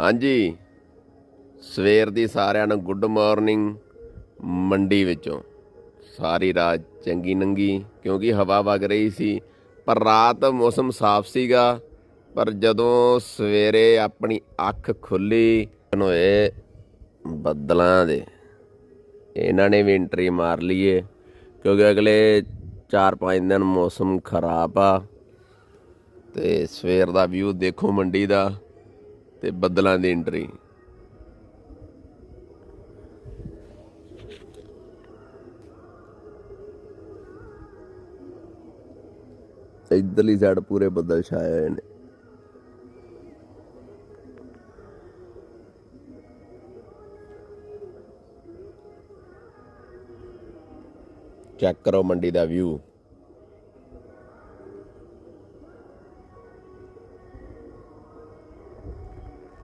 ਹਾਂਜੀ। ਸਵੇਰ ਦੀ ਸਾਰਿਆਂ ਨੂੰ ਗੁੱਡ ਮਾਰਨਿੰਗ ਮੰਡੀ ਵਿੱਚੋਂ। ਸਾਰੀ ਰਾਤ ਚੰਗੀ ਨੰਗੀ, ਕਿਉਂਕਿ ਹਵਾ ਵਗ ਰਹੀ ਸੀ, ਪਰ ਰਾਤ ਮੌਸਮ ਸਾਫ਼ ਸੀਗਾ। ਪਰ ਜਦੋਂ ਸਵੇਰੇ ਆਪਣੀ ਅੱਖ ਖੁੱਲੀ ਹੋਏ ਬੱਦਲਾਂ ਦੇ, ਇਹਨਾਂ ਨੇ ਵੀ ਐਂਟਰੀ ਮਾਰ ਲਈਏ, ਕਿਉਂਕਿ ਅਗਲੇ 4-5 ਦਿਨ ਮੌਸਮ ਖਰਾਬ ਆ। ਤੇ ਸਵੇਰ ਦਾ ਵਿਊ ਦੇਖੋ ਮੰਡੀ ਦਾ। ਤੇ ਬੱਦਲਾਂ ਦੀ ਐਂਟਰੀ ਇਧਰਲੀ ਸਾਈਡ ਪੂਰੇ ਬੱਦਲ ਛਾਏ ਹੋਏ ਨੇ। ਚੈੱਕ ਕਰੋ ਮੰਡੀ ਦਾ ਵਿਊ